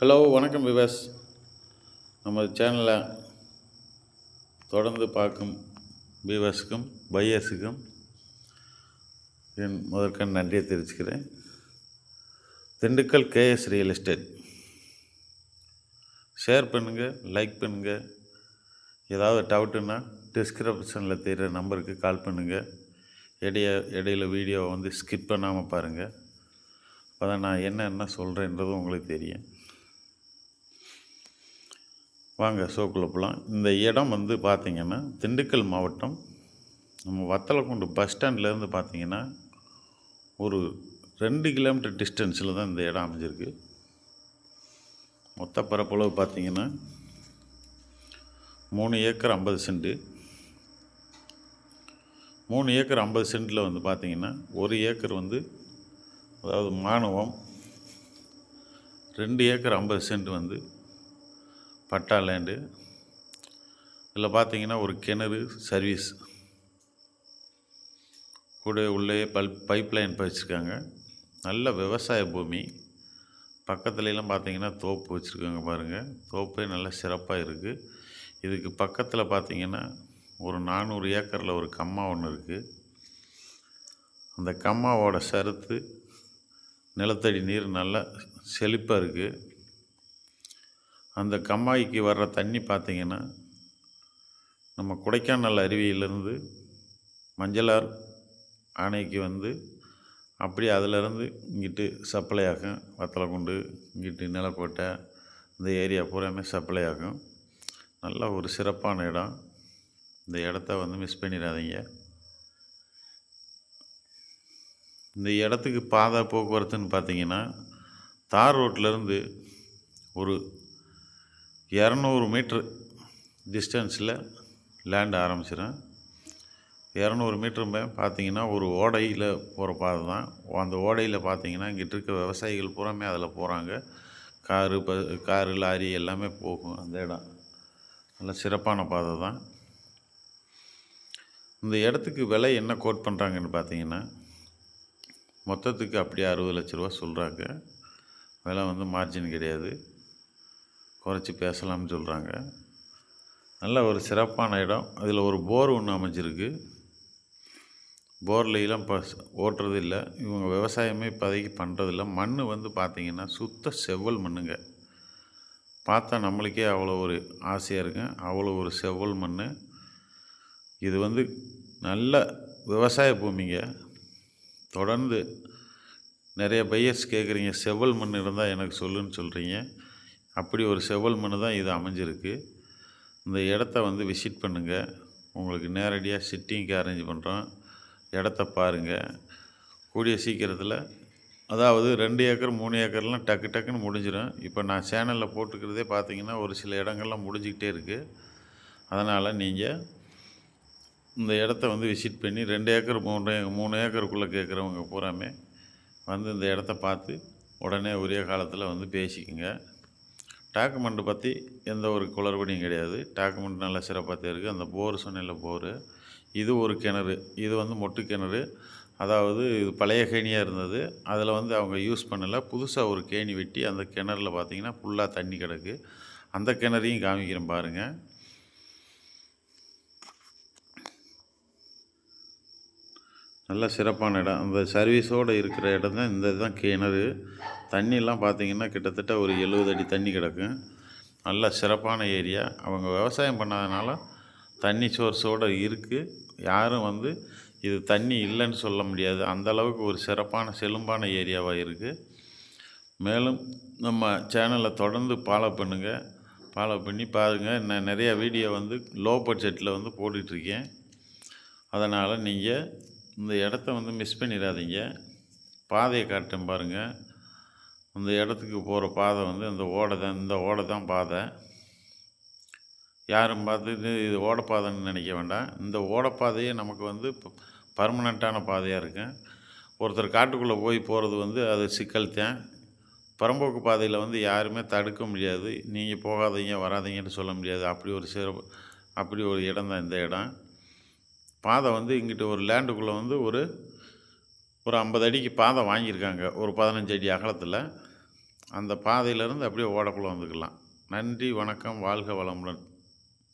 Hello வணக்கம் விவாஸ். நம்ம சேனலை தொடர்ந்து பார்க்கும் விவாஸுக்கும் பையஸுக்கும் என் முதற்கண் நன்றியை தெரிவிச்சுக்கிறேன். Dindigul K S real estate. Share பண்ணுங்கள் லைக் பண்ணுங்கள் ஏதாவது டவுட்டுன்னா டிஸ்கிரிப்ஷனில் தெரிகிற நம்பருக்கு கால் பண்ணுங்கள் இடைய இடையில வீடியோவை வந்து ஸ்கிப் பண்ணாமல் பாருங்கள் அப்போ தான் நான் என்ன என்ன சொல்கிறேன்றதும் உங்களுக்கு தெரியும். வாங்க ஷோக்குள்ள போகலாம் இந்த இடம் வந்து பார்த்திங்கன்னா திண்டுக்கல் மாவட்டம். நம்ம வத்தலக்குண்டு பஸ் ஸ்டாண்ட்லேருந்து பார்த்தீங்கன்னா ஒரு ரெண்டு கிலோமீட்டர் டிஸ்டன்ஸில் தான் இந்த இடம் அமைஞ்சிருக்கு. மொத்த பரப்பளவு பார்த்தீங்கன்னா மூணு ஏக்கர் ஐம்பது சென்ட்டு. மூணு ஏக்கர் ஐம்பது சென்ட்டில் வந்து பார்த்திங்கன்னா ஒரு ஏக்கர் வந்து அதாவது மாணவம் ரெண்டு ஏக்கர் ஐம்பது சென்ட் வந்து பட்டா லேண்டு இதில் பார்த்தீங்கன்னா ஒரு கிணறு சர்வீஸ். கூட உள்ளே பல் பைப் லைன் வச்சுருக்காங்க. நல்ல விவசாய பூமி. பக்கத்துலலாம் பார்த்தீங்கன்னா தோப்பு வச்சுருக்காங்க பாருங்கள் தோப்பே நல்ல சிறப்பாக இருக்குது இதுக்கு பக்கத்தில் பார்த்தீங்கன்னா ஒரு நானூறு ஏக்கரில் ஒரு கம்மா ஒன்று இருக்குது அந்த கம்மாவோட சருத்து நிலத்தடி நீர் நல்லா செழிப்பாக இருக்குது அந்த கம்மாய்க்கு வர்ற தண்ணி பார்த்திங்கன்னா நம்ம கொடைக்கானல் அருவியிலேருந்து மஞ்சளார் அணைக்கு வந்து அப்படியே அதிலேருந்து இங்கிட்டு சப்ளை ஆகும். வத்தலக்குண்டு இங்கிட்டு நிலக்கோட்டை இந்த ஏரியா பூராமே சப்ளை ஆகும். நல்ல ஒரு சிறப்பான இடம். இந்த இடத்த வந்து மிஸ் பண்ணிடாதீங்க. இந்த இடத்துக்கு பாதை போக்குவரத்துன்னு பார்த்தீங்கன்னா தார் ரோட்லேருந்து ஒரு இரநூறு மீட்ரு டிஸ்டன்ஸில் லேண்ட் ஆரம்பிச்சிடும் இரநூறு மீட்டருமே பார்த்தீங்கன்னா ஒரு ஓடையில் போகிற பாதை தான். அந்த ஓடையில் பார்த்தீங்கன்னா இங்கிட்டு இருக்க விவசாயிகள் பூராமே அதில் போகிறாங்க. காரு ப காரு லாரி எல்லாமே போகும் அந்த இடம். நல்ல சிறப்பான பாதை தான். இந்த இடத்துக்கு விலை என்ன கோட் பண்ணுறாங்கன்னு பார்த்தீங்கன்னா மொத்தத்துக்கு அப்படியே அறுபது லட்ச ரூபா சொல்கிறாங்க. விலை வந்து மார்ஜின் கிடையாது. குறைச்சி பேசலாம்னு சொல்கிறாங்க நல்ல ஒரு சிறப்பான இடம். அதில் ஒரு போர் ஒன்று அமைஞ்சிருக்கு. போர்லையெல்லாம் இப்போ ஓட்டுறது இல்லை. இவங்க விவசாயமே இப்போதைக்கு பண்ணுறதில்ல மண் வந்து பார்த்திங்கன்னா சுத்த செவ்வல் மண்ணுங்க. பார்த்தா நம்மளுக்கே அவ்வளோ ஒரு ஆசையாக இருக்கும் அவ்வளோ ஒரு செவ்வல் மண் இது வந்து நல்ல விவசாய பூமிங்க. தொடர்ந்து நிறைய பையர்ஸ் கேட்குறீங்க செவ்வல் மண் இருந்தால் எனக்கு சொல்லுன்னு சொல்கிறீங்க அப்படி ஒரு செவ்வல் மண் தான் இது அமைஞ்சிருக்கு. இந்த இடத்த வந்து விசிட் பண்ணுங்கள் உங்களுக்கு நேரடியாக சிட்டிங்க்கு அரேஞ்ச் பண்ணுறோம் இடத்த பாருங்கள் கூடிய சீக்கிரத்தில் அதாவது ரெண்டு ஏக்கர் மூணு ஏக்கர்லாம் டக்கு டக்குன்னு முடிஞ்சிடும் இப்போ நான் சேனலில் போட்டுக்கிறதே பார்த்தீங்கன்னா ஒரு சில இடங்கள்லாம் முடிஞ்சிக்கிட்டே இருக்குது அதனால் நீங்கள் இந்த இடத்த வந்து விசிட் பண்ணி ரெண்டு ஏக்கர் மூணு மூணு ஏக்கருக்குள்ளே கேட்குறவங்க பூராமே வந்து இந்த இடத்த பார்த்து உடனே உரிய காலத்தில் வந்து பேசிக்கோங்க. டாக்குமெண்ட்டு பற்றி எந்த ஒரு குளறுபடியும் கிடையாது. டாக்குமெண்ட் நல்லா சிறப்பாக தான் இருக்குது அந்த போர் சொன்னில போர். இது ஒரு கிணறு. இது வந்து மொட்டு கிணறு. அதாவது இது பழைய கேணியாக இருந்தது. அதில் வந்து அவங்க யூஸ் பண்ணலை. புதுசாக ஒரு கேணி வெட்டி அந்த கிணறுல பார்த்திங்கன்னா ஃபுல்லாக தண்ணி கிடக்கு. அந்த கிணறையும் காமிக்கிறேன் பாருங்கள் நல்ல சிறப்பான இடம். அந்த சர்வீஸோடு இருக்கிற இடம் தான் இந்த இதுதான் கிணறு. தண்ணியெல்லாம் பார்த்தீங்கன்னா கிட்டத்தட்ட ஒரு எழுபது அடி தண்ணி கிடக்கும். நல்ல சிறப்பான ஏரியா. அவங்க விவசாயம் பண்ணாதனால தண்ணி சோர்ஸோடு இருக்குது யாரும் வந்து இது தண்ணி இல்லைன்னு சொல்ல முடியாது. அந்தளவுக்கு ஒரு சிறப்பான செழும்பான ஏரியாவாக இருக்குது மேலும் நம்ம சேனலை தொடர்ந்து ஃபாலோ பண்ணுங்கள் ஃபாலோ பண்ணி பாருங்கள் நான் நிறையா வீடியோ வந்து லோ பட்ஜெட்டில் வந்து போட்டுட்ருக்கேன் அதனால் நீங்கள் இந்த இடத்த வந்து மிஸ் பண்ணிடாதீங்க. பாதையை காட்டும் பாருங்கள் அந்த இடத்துக்கு போகிற பாதை வந்து அந்த ஓடை தான் இந்த ஓடை தான் பாதை. யாரும் பார்த்துட்டு இது ஓடப்பாதைன்னு நினைக்க வேண்டாம். இந்த ஓடப்பாதையே நமக்கு வந்து பர்மனண்ட்டான பாதையாக இருக்கும் ஒருத்தர் காட்டுக்குள்ளே போய் போகிறது வந்து அது சிக்கல் தான். பரம்போக்கு பாதையில் வந்து யாருமே தடுக்க முடியாது. நீங்கள் போகாதீங்க வராதீங்கன்னு சொல்ல முடியாது. அப்படி ஒரு சிறப்பு அப்படி ஒரு இடம் தான் இந்த இடம். பாதை வந்து இங்கிட்டு ஒரு லேண்டுக்குள்ளே வந்து ஒரு ஒரு ஐம்பது அடிக்கு பாதை வாங்கியிருக்காங்க. ஒரு பதினஞ்சு அடி அகலத்தில். அந்த பாதையிலேருந்து அப்படியே ஓடக்குள்ளே வந்துக்கலாம். நன்றி வணக்கம் வாழ்க வளமுடன்.